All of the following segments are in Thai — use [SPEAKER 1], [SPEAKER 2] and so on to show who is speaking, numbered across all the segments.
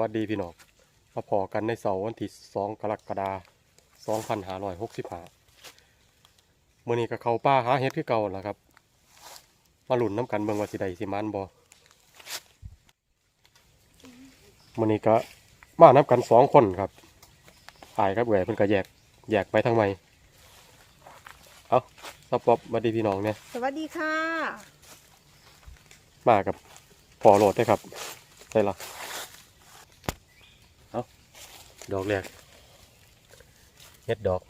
[SPEAKER 1] วัสดีพี่น้องมาพอกันในเสาร์วันที่สองกรกฎาคม2565มื้อนี้ก็เข้าป่าหาเฮ็ดคือเก่าล่ะครับ มาลุ้นน้ำกันเบิ่งว่าสิได้สิมันบ่มื้อนี้ก็มานับกันสองคนครับอายกับแหวเพิ่นก็แยกแยกไปทางใหม่เอาสปอบสวัสดีพี่น้องเนี่ย
[SPEAKER 2] สวัสดีค่ะ
[SPEAKER 1] มากับพอโหลดได้ครับได้ละเอา ดอกแรกเฮ็ดดอก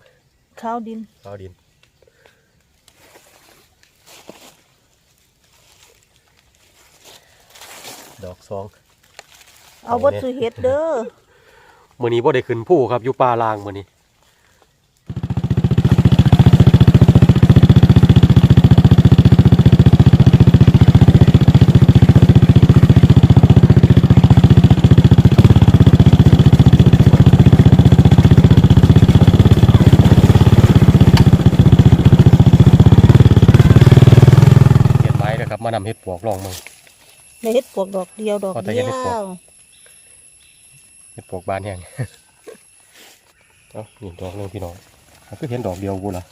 [SPEAKER 2] ข้าวดิน
[SPEAKER 1] ข้าวดิน ดอกสอง
[SPEAKER 2] เอาบดสุเฮ็ดเด้อ
[SPEAKER 1] มื้อนี้บ่ได้ขึ้นผู้ครับอยู่ป่าลางมื้อนี้เฮ็ดไม้นะครับ มานำเฮ็ดปวกลองมึง
[SPEAKER 2] ได้เฮ็ดปวกดอกเดียวดอก
[SPEAKER 1] เอาแต่
[SPEAKER 2] เดี
[SPEAKER 1] เฮ็ด
[SPEAKER 2] ย
[SPEAKER 1] ให้ปวก
[SPEAKER 2] ว
[SPEAKER 1] เฮ็ดปวกบานแห้ง เอ้านี่ดอกหนึงพี่น้องมันคือเห็นดอกเดียวกูล่ะ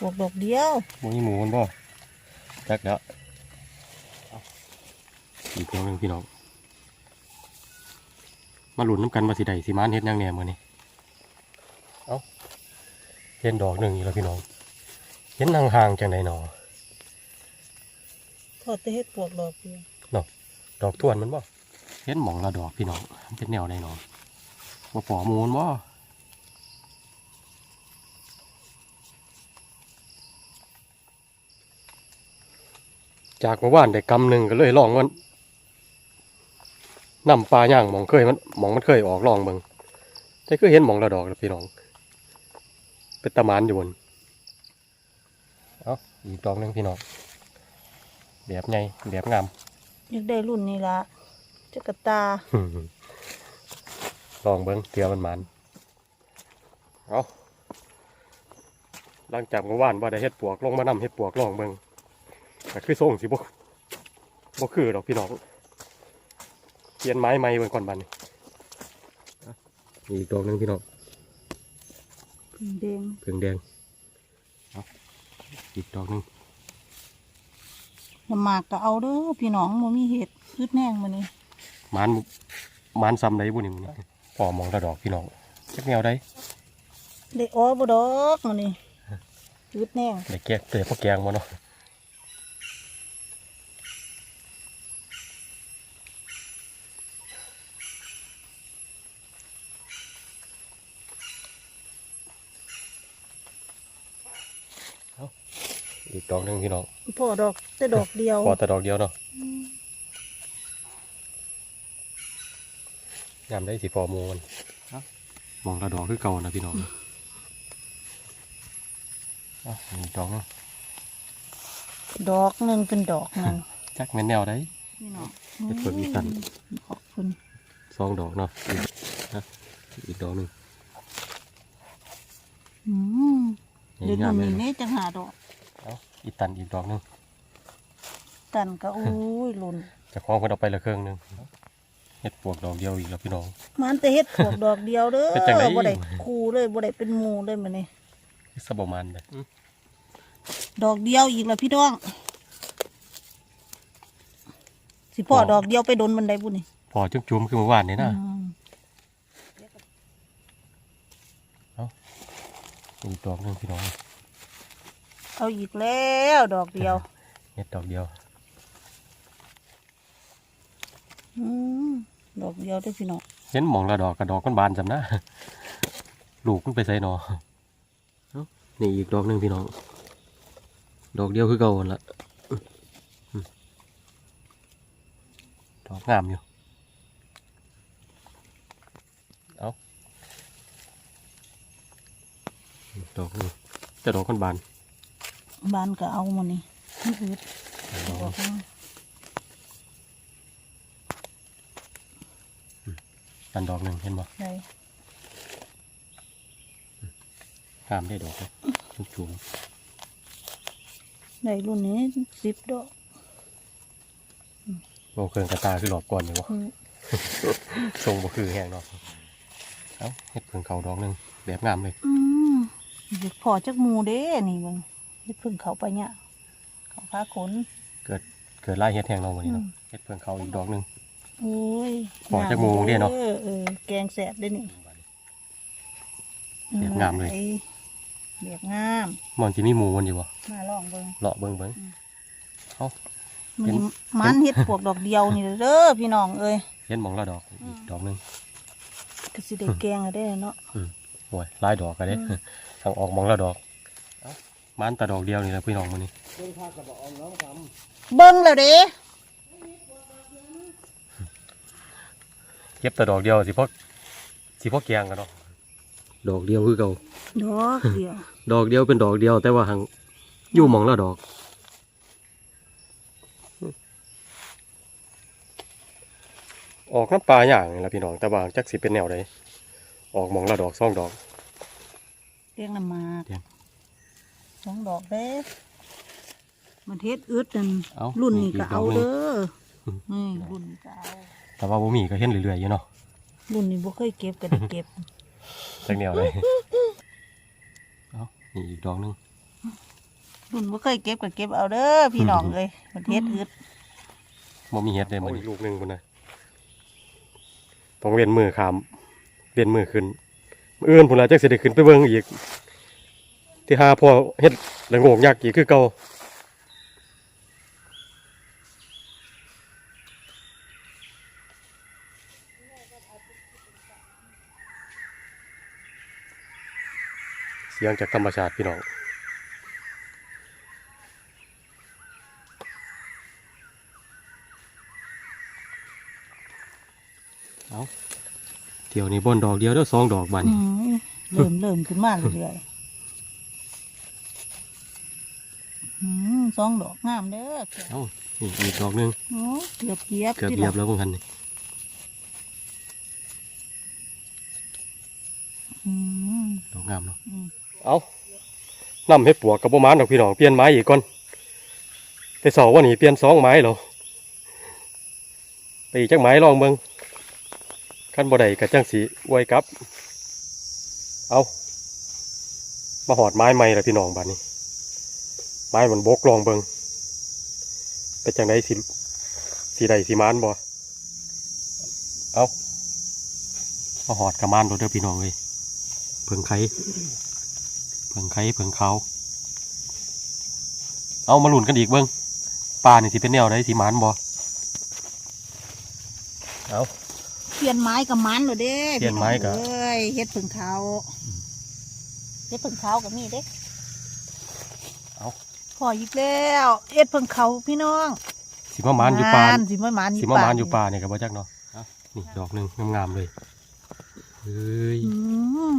[SPEAKER 2] ปวกดอกเดียว
[SPEAKER 1] บ่มีหมูมันบ่จักแล้วเอาอีกดอกหนึงพี่น้อง มาหลุนน้ำกันว่าสิได้สิมานเฮ็ดหยังแหน่มื้อนี้เอ้าเห็นดอกหนึงอีกแล้วพี่น้อง เห็นห่างๆจังไดหนอ
[SPEAKER 2] ทอดแต่เฮ็ดปวกดอกเดียว
[SPEAKER 1] ดอกทวนมันบ่เห็นหมองละดอกพี่น้องมันเป็นแนวใดหนอบ่ปอมูมันบ่จากเมื่อวานได้กำหนึ่งก็เลยลองมันนำปลาย่างหมองเคยมันหมองมันเคยออกลองเบิงแต่คือเห็นหมองละดอกแล้วพี่น้อง เป็นตะมานอยู่บนเอาอีกดอกหนึงพี่น้อง แบบใหญ่แบบงาม
[SPEAKER 2] อยากได้รุ่นนี้ละจักรตา
[SPEAKER 1] ลองเบิ้งเตือมันมันเอาหลังจากเมื่อวานว่าได้เฮ็ดปวกลงมานำเฮ็ดปวกลองเบิ้งแต่คือส่งสิบ่บ่คือดอกพี่น้องเปลี่ยนไม้ใหม่เบิ่งก่อนบัดนี้อะมีอีกดอกหนึงพี่น้อง
[SPEAKER 2] แดง
[SPEAKER 1] เพิ่งแดงเอาอีกดอกหนึง
[SPEAKER 2] น้ำหมากก็เอาเด้อพี่น้องบ่มีเห็ดอึดแน่งมื้อนี้
[SPEAKER 1] มันมันซ้ำได้บุนี่มันนี่พอมองระดอกพี่น้องจักแนวได้
[SPEAKER 2] ได้อ้อบ่ดอกมื้อนี้อึดแน่ง
[SPEAKER 1] ได้แกะเตะพวกแกงมาเนาะเอาอีกดอกหนึ่งพี่น้อง
[SPEAKER 2] พ่อดอกแต่ดอกเดียว
[SPEAKER 1] พอแต่ดอกเดียวเนาะยามได้สิพอหมูมันมองระดอกคือเก่านะพี่น้องอะอีกดอกหนึง
[SPEAKER 2] ดอกหนึงเป็นดอกนั่น
[SPEAKER 1] จักแม่นแนวได้
[SPEAKER 2] พี่น้อง
[SPEAKER 1] เฮ็ดเพิ่มอีกกัน
[SPEAKER 2] ขอบคุณ
[SPEAKER 1] สองดอกเนาะอีกนะอีกดอกหนึ่ง
[SPEAKER 2] อืมเดี๋ยว
[SPEAKER 1] งาม
[SPEAKER 2] มื้อ
[SPEAKER 1] เลย
[SPEAKER 2] นี้
[SPEAKER 1] เนาะ
[SPEAKER 2] แน่จังหาดอก
[SPEAKER 1] เอาอีกตันอีกดอกหนึ่ง
[SPEAKER 2] ตันก็อุ้ยหล่น
[SPEAKER 1] จะคล้องคนเอาไปละเครื่องหนึ่งเฮ็ดปวกดอกเดียวอีกแล้วพี่น้อง
[SPEAKER 2] มันแต่เฮ็ดปวกดอกเดียวเด้อ
[SPEAKER 1] เป็นจังได๋
[SPEAKER 2] บ่ได้คู่เลยบ่ได้เป็นหมู่เลยมื้อนี้
[SPEAKER 1] สบมันเลย
[SPEAKER 2] ดอกเดียวอีกแล้วพี่น้องสิพ่อดอกเดียวไปโดนบันไดบุญนี่
[SPEAKER 1] พอจุ้มๆคือเมื่อวานนี่นะ
[SPEAKER 2] อืม
[SPEAKER 1] อีกดอกหนึ่งพี่น้อง
[SPEAKER 2] เอาอีกแล้วดอกเดียว
[SPEAKER 1] เฮ็ดดอกเดียว
[SPEAKER 2] อืมดอกเดียวเด้อพี่น้อง
[SPEAKER 1] เห็นหมองละดอกกับดอกมันบานจำนะลูกมันไปใส่หนอเอ้านี่อีกดอกหนึ่งพี่น้อง ดอกเดียวคือเก่าหั่นละอืมดอกงามอยู่ เอาดอกหนึงจะดอกมันบาน
[SPEAKER 2] บ้านก็เอามานี่นี่อืด
[SPEAKER 1] ดอก
[SPEAKER 2] บอกว่า
[SPEAKER 1] อันดอกหนึ่งเห็นบ่
[SPEAKER 2] ได้
[SPEAKER 1] งามได้ดอกเลยจุ่ม
[SPEAKER 2] ได้รุ่นนี้สิบดอก
[SPEAKER 1] ๆโลเครื่องกระตาคือหลอบก่อนอยู่วะ
[SPEAKER 2] อืม
[SPEAKER 1] ทรงบ่คือแห้งเนาะเอ้าเฮ็ดเพิ่งเขาดอกหนึงแบบงามเลย
[SPEAKER 2] อืมเด็กพอจักหมูเด้นี่เบิ่ง เฮ็ดเพิ่งเขาไปเนี่ยเขาพาขน
[SPEAKER 1] เกิดไล่เฮ็ดแห้งเนาะวันนี้เนาะ
[SPEAKER 2] อืม
[SPEAKER 1] เฮ็ดเพิ่งเขาอีกดอกหนึง
[SPEAKER 2] โอ้ย
[SPEAKER 1] พอจักหมูเด้เนาะ
[SPEAKER 2] ออเออแกงแสบเด้นี่
[SPEAKER 1] แบบงามเลย
[SPEAKER 2] ไอ้แบบงาม
[SPEAKER 1] มันสิมีหมูมันอยู่บ่
[SPEAKER 2] มาลองเบิ่ง
[SPEAKER 1] เลาะเบิ่งเบิ่ง
[SPEAKER 2] มันนี่มันเฮ็ดปวกดอกเดียวนี่เด้อพี่น้องเอ้ย
[SPEAKER 1] เห็นหมองละดอกอีกดอกหนึง
[SPEAKER 2] ก็สิได้แกงอะได้เนาะ
[SPEAKER 1] โอ้ยหลายดอกก็เด้
[SPEAKER 2] อืม
[SPEAKER 1] ทางออกหมองละดอกเอ้า มันแต่ดอกเดียวนี่แหละพี่น้องมื้อนี้
[SPEAKER 2] เบิ่งแล้วเด้
[SPEAKER 1] เก็บแต่ดอกเดียวสิพอสิพอแกงกันเนาะดอกเดียวคือเก่า
[SPEAKER 2] ดอกเดียว
[SPEAKER 1] ดอกเดียวเป็นดอกเดียว แต่ว่าหังอยู่หมองละดอกออกน้ำปลาอย่างนี่ละพี่น้องแต่ว่าจักสิเป็นแนวใดออกหมองละดอกสองดอก
[SPEAKER 2] เรียงน้ำหมาก
[SPEAKER 1] เรียง
[SPEAKER 2] สองดอกเด้มันเฮ็ดอึดนั่น
[SPEAKER 1] เอ้า
[SPEAKER 2] รุ่นนี้ก็
[SPEAKER 1] อีกด
[SPEAKER 2] เอา
[SPEAKER 1] อกหนึ่ง
[SPEAKER 2] เด้อ
[SPEAKER 1] อืม
[SPEAKER 2] นี่รุ่นนี้ก็เอา
[SPEAKER 1] แต่ว่าบ่มีก็เห็นเรื่อยๆอยู่เนาะ
[SPEAKER 2] รุ่นนี้บ่เคยเก็บก็ได้เก็บ
[SPEAKER 1] จักแนวเลยเอ้านี่อีกดอกหนึง
[SPEAKER 2] รุ่นบ่เคยเก็บก็เก็บเอาเด้อพี่น้องเอ้ยมันเฮ็ดอึด
[SPEAKER 1] บ่มีเฮ็ดเลยมันลูกหนึงพุ่นน่ะต้องเวียนมือขามเวียนมือขึ้นมื้ออื่นพุ่นล่ะจักสิได้ขึ้นไปเบิ่งอีก ที่หาพ่อเฮ็ดละโงกยักษ์อีกคือเก่าเสียงจากธรรมชาติพี่น้องเอาเดี๋ยวนี้บนดอกเดียวเด้อสองดอกบัน
[SPEAKER 2] เริ่มเริ่มขึ้นมาเรื่อยๆอืม สองดอกงามเด้อ
[SPEAKER 1] เอานี่อีกดอกหนึง
[SPEAKER 2] โอ้เกือบเหยียบ
[SPEAKER 1] เกือบ
[SPEAKER 2] ที่
[SPEAKER 1] เหยียบ
[SPEAKER 2] ละ
[SPEAKER 1] แล้วพวกคันนี่
[SPEAKER 2] อืม
[SPEAKER 1] ดอกงามเนาะ
[SPEAKER 2] อืม
[SPEAKER 1] เอานำให้ปวกกับประมาณดอกพี่น้องเปลี่ยนไม้อีกก่อนแต่สองวันนี้เปลี่ยนสองไม้แล้วไปอีกจักไม้ลองเบิ่งขั้นบ่ได้กับจังสีอวยกลับ เอามาหอดไม้ใหม่ละพี่น้องบัดนี้ ไม้มันบกลองเบิ่งเป็นจังไดสิสีใดสีมานบ่เอามาหอดกระมานตัวเด้อพี่น้องเลยเพิ่งไข่เผิงไข่เผิงเขาเอามาหลุนกันอีกเบิ้งปลานี่สิเป็นแนวได้สิหมานบ่เอา
[SPEAKER 2] เปลี่ยนไม้กับมันเลยเด้
[SPEAKER 1] เปลี่ยนไม้กับ
[SPEAKER 2] พี่น้องเอ้ยเฮ็ดผึ่งเขาเฮ็ดผึ่งเขากับมีเด้
[SPEAKER 1] เอา
[SPEAKER 2] พ ออีกแล้วเฮ็ดผึ่งเขาพี่น้อง
[SPEAKER 1] สิมาหมานอยู่ปลา
[SPEAKER 2] สิมาหมานอยู่
[SPEAKER 1] สิมาหมานอยู่ปลาเนี่ยกับบ่จักเนาะเอานี่ดอกหนึ่งงามๆเลยเฮ้ย
[SPEAKER 2] อืม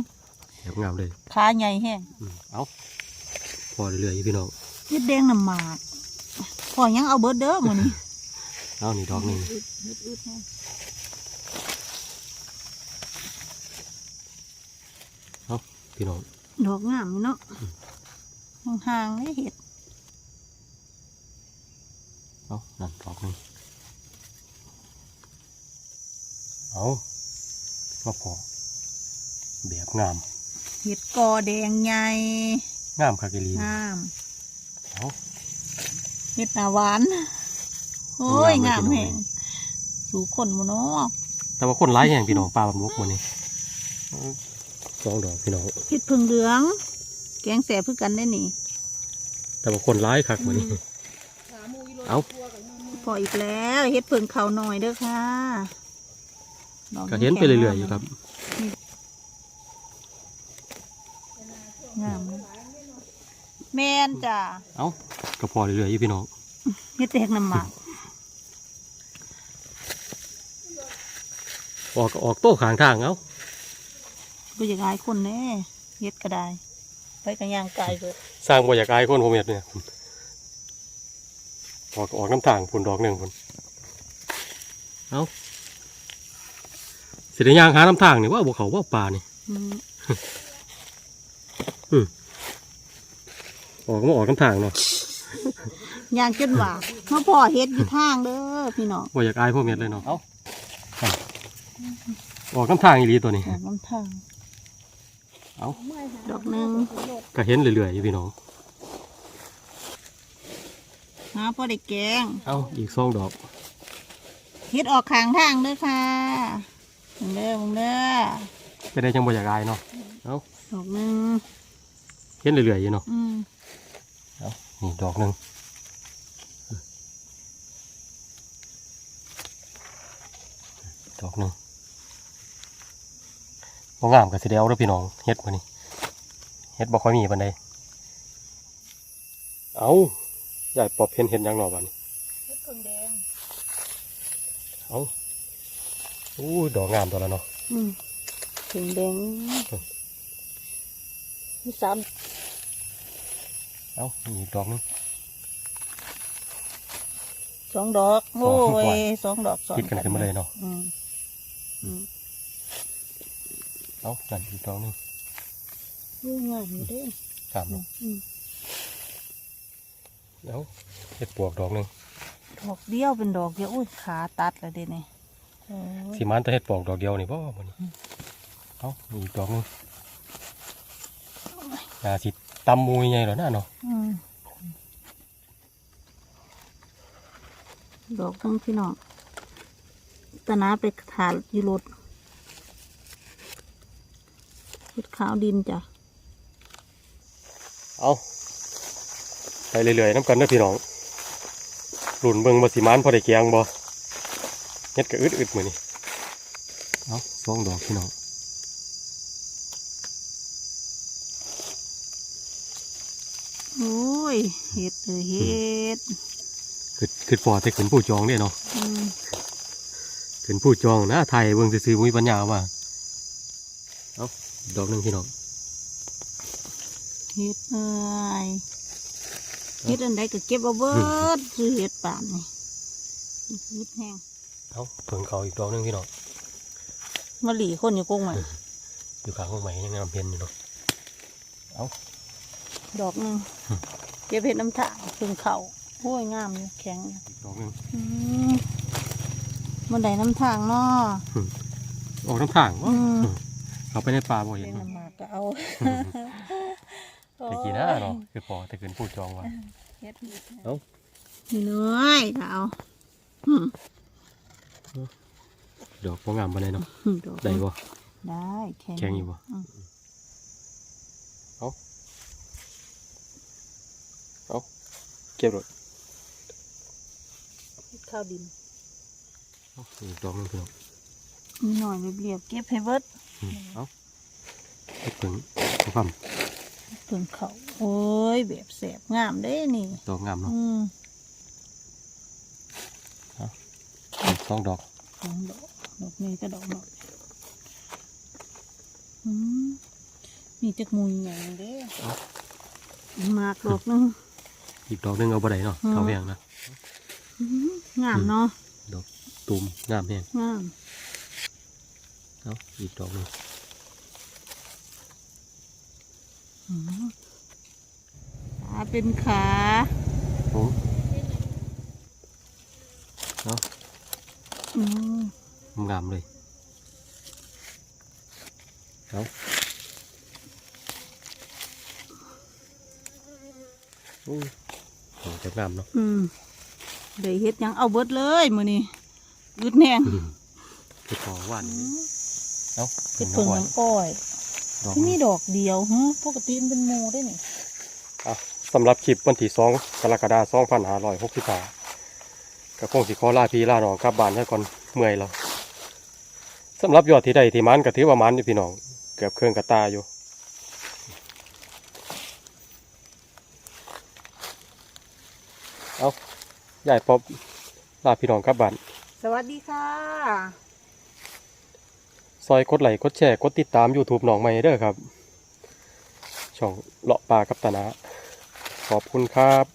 [SPEAKER 1] แบบงามเลย
[SPEAKER 2] ขาใหญ่แห้ง
[SPEAKER 1] อืมเอาพอเรื่อยๆพี่น้อง
[SPEAKER 2] เฮ็ดแดงน้ำหมากพอยังเอาเบิดเด้อมื้อนี้
[SPEAKER 1] เอานี่ดอกหนึ่ง
[SPEAKER 2] อึดๆแห้ง
[SPEAKER 1] พี่น้อง
[SPEAKER 2] ดอกงามอยู่เนาะห่างๆเลยเฮ็ด
[SPEAKER 1] เอานั่นดอกหนึ่งเอามาพอแบบงาม
[SPEAKER 2] เฮ็ดกอแดงใหญ่
[SPEAKER 1] งามคาเกลี
[SPEAKER 2] งาม
[SPEAKER 1] เอา
[SPEAKER 2] เฮ็ดหน้าหวานโอ้ยงางา
[SPEAKER 1] มมเลย
[SPEAKER 2] แห้งสู่คนบ่เนาะ
[SPEAKER 1] แต่ว่าคนร้ายแห่งพี่น้องปลาบำรุกมันนี่สองดอกพี่น้อง
[SPEAKER 2] เฮ็ดผึ่งเหลือง แกงแสบคือกันได้นี่
[SPEAKER 1] แต่ว่าคนร้ายคักมันนี่ เอา
[SPEAKER 2] พออีกแล้วเฮ็ดผึ่งเขาหน่อยเด้อค่ะดอ
[SPEAKER 1] ก็เห็นไปเรื่อยๆอยู่ครับ
[SPEAKER 2] งามนะแม่นจ้ะ
[SPEAKER 1] เอาก็พอเรื่อยๆอยู่พี่น้อง
[SPEAKER 2] เฮ็ดแตกน้ำหมาก
[SPEAKER 1] ออกก็ออกโต้ขางทางเอา
[SPEAKER 2] บ่อยากอายคนแน่เฮ็ดก็ได้ไปกันย่างไกลเบิด
[SPEAKER 1] สร้างบ่อยากอายคนผมเห็ดเนี่ย ออกก็ออกน้ำทางผุนดอกหนึ่งผุนเอาสิได้ย่างหาน้ำทางนี่ว่าบวเขาว่าปลานี่
[SPEAKER 2] อืม
[SPEAKER 1] ออกก็มาออกน้ำทางเนาะ
[SPEAKER 2] ย่างจนว่ามาพ่อเฮ็ดอยู่ทางเด้อพี่น้อง
[SPEAKER 1] บ่อยากอายพวกเม็ดเลยเนาะเอาออกน้ำทางอีหลีตัวนี้
[SPEAKER 2] ดอกน้ำทาง
[SPEAKER 1] เอา
[SPEAKER 2] ดอกหนึ่ง
[SPEAKER 1] ก็เห็นเรื่อยๆอยู่พี่น้อง
[SPEAKER 2] หาพอได้แกง
[SPEAKER 1] เอาอีกสองดอก
[SPEAKER 2] เฮ็ดออกข้างทางเด้อค่ะมึงเด้อมึงเด้อ
[SPEAKER 1] ไปได้จังบ่อยากอายเนาะเอา
[SPEAKER 2] ดอกหนึ่ง
[SPEAKER 1] เห็นเรื่อยๆอยู่เนาะ
[SPEAKER 2] อืม
[SPEAKER 1] เอานี่ดอกหนึ่งดอกหนึ่งบ่งามกับสิเดียวเด้อพี่น้องเฮ็ดมานี่เฮ็ดบ่ค่อยมีปานใดเอา ยายปอบเห็นเห็นหยังหนอบัดนี้
[SPEAKER 2] เฮ็ดเพิ่งแดง
[SPEAKER 1] เอาอู้ดอกงามตัวละเนาะ
[SPEAKER 2] อืมเพิ่งแดงมีสาม
[SPEAKER 1] เอาอีกดอกหนึง
[SPEAKER 2] สองดอก โอ้
[SPEAKER 1] สองดอก
[SPEAKER 2] ยสองดอกสอง
[SPEAKER 1] ติดกันขึ้นมาเลยเนาะ
[SPEAKER 2] อืมอืม
[SPEAKER 1] เอานั่นอีกดอกหนึง
[SPEAKER 2] อยู่งามอยู่เด้
[SPEAKER 1] งามเนาะ
[SPEAKER 2] อืม
[SPEAKER 1] เอาเห็ดปวกดอกหนึง
[SPEAKER 2] ดอกเดียวเป็นดอกเดียวอุ้ยขาตัดแล้วเด้นี่โอ้ย
[SPEAKER 1] สีมันแตะเห็ดปวกดอกเดียวนี่บ่บ่นี่เอาอีกดอกหนึงน่าสิตำมูใหญ่ๆแล้วนะเนาะ
[SPEAKER 2] อืมดอกทั้งพี่น้องตะนาไปถาอยู่รถรถขาวดินจ้ะ
[SPEAKER 1] เอา ไปเรื่อยๆน้ำกันเด้อพี่น้องหลุนเบิ่งบ่สิมันพอได้แกงบ่เฮ็ดก็อึดๆมื้อนี้เอาสองดอกพี่น้อง
[SPEAKER 2] โอ้ยเห็ดเออเห็ด
[SPEAKER 1] คือคือพอแต่ขึ้นผู้จองเด้เนาะ
[SPEAKER 2] อืม
[SPEAKER 1] ขึ้นผู้จองนะไทยเบิ่งซื่อๆบ่มีปัญญาว่าเอาดอกหนึงพี่น้อง
[SPEAKER 2] เห็ดเอ้ย เห็ดอันใดก็เก็บเอาเบิดซื้อเห็ดป่านนี่เห็ดแห้ง
[SPEAKER 1] เอาเพิ่งเขาอีกดอกหนึงพี่น้อง
[SPEAKER 2] มะหลี่คนอยู่กงใหม่
[SPEAKER 1] อยู่ข้างห้องใหม่ยังงามเพียนอยู่เนาะ
[SPEAKER 2] ดอกหนึง
[SPEAKER 1] อืม
[SPEAKER 2] เก็บเห็ดน้ำถางพึ่งเขาโอ้ยงามอยู่แข็งอยู่
[SPEAKER 1] อีกดอกหนึง
[SPEAKER 2] อืมมันได้น้ำทางเนาะ
[SPEAKER 1] ออกน้ำทาง
[SPEAKER 2] อื
[SPEAKER 1] วะ
[SPEAKER 2] ม
[SPEAKER 1] เขาไปในป่าบ่เห็
[SPEAKER 2] เป็น
[SPEAKER 1] น
[SPEAKER 2] น้ำหมากก็เอา
[SPEAKER 1] ตะกี้นะเนาะคือพอแต่ขึ้นผู้จองว่า
[SPEAKER 2] เฮ็ด
[SPEAKER 1] เอ้า
[SPEAKER 2] นี่น้อยก็เอาอืม
[SPEAKER 1] ดอกบ่งามปานใดเนาะ
[SPEAKER 2] ดอก
[SPEAKER 1] ได้บ่
[SPEAKER 2] ได้แข็ง
[SPEAKER 1] แข็งอยู่บ่
[SPEAKER 2] อืม
[SPEAKER 1] เก็บรถ
[SPEAKER 2] เฮ็ดข้าวดิน
[SPEAKER 1] อีกดอกหนึงพี่น้อง
[SPEAKER 2] นี่หน่อยเรียบๆเก็บให้เบิด
[SPEAKER 1] อืมเอ้าเฮ็ดเพิ่งเอา ความ
[SPEAKER 2] เพิ่งเขาโอ้ยแบบแสบงามเด้นี่
[SPEAKER 1] ดอกงามเนาะ
[SPEAKER 2] อืม
[SPEAKER 1] อีกสองดอก
[SPEAKER 2] สองดอกดอกนี้ก็ดอกหน่อยอืมมีจักมุยใหญ่เด้มากดอกหนึง
[SPEAKER 1] อีกดอกหนึงเอาบ่ได้เนาะ
[SPEAKER 2] อืม
[SPEAKER 1] เท่าแพงนะ
[SPEAKER 2] อื้อหืองามเนาะ
[SPEAKER 1] ดอกตูมงามแฮง
[SPEAKER 2] งาม
[SPEAKER 1] เอ้าอีกดอกหนึง
[SPEAKER 2] อื้อหือ ขาเป็นขา
[SPEAKER 1] โอ้เนาะ
[SPEAKER 2] อืม
[SPEAKER 1] งามเลยเอ้าอู้ดอกจะงามเนาะ
[SPEAKER 2] อืมได้เฮ็ดหยังเอาเบิดเลยมื้อนี้อึดแน่ง
[SPEAKER 1] อืมคือพอหวานนี่เอ้า
[SPEAKER 2] เฮ็ดเพิ่ง
[SPEAKER 1] หวา
[SPEAKER 2] น้
[SPEAKER 1] นำ
[SPEAKER 2] อ้อย
[SPEAKER 1] ดอก
[SPEAKER 2] ที่มีดอกเดียวฮะปกติมันเป็นโมได้นี่
[SPEAKER 1] อะสำหรับคลิปวันที่สองกรกฎาคมสองพันห้าร้อยหกสิบห้าก็คงสิขอลาพี่ลาน้องกลับบ้านให้ก่อนเมื่อยแล้วสำหรับยอดที่ได้ที่มันก็ถือว่ามันอยู่พี่น้องเกือบเครื่องกระตาอยู่เอาใหญ่ปอบลาพี่น้องกลับบ้าน
[SPEAKER 2] สวัสดีค่ะ
[SPEAKER 1] ซอยกดไลค์กดแชร์กดติดตาม YouTube หนองไม่เด้อครับ ช่องเลาะปลากับตานะ ขอบคุณครับ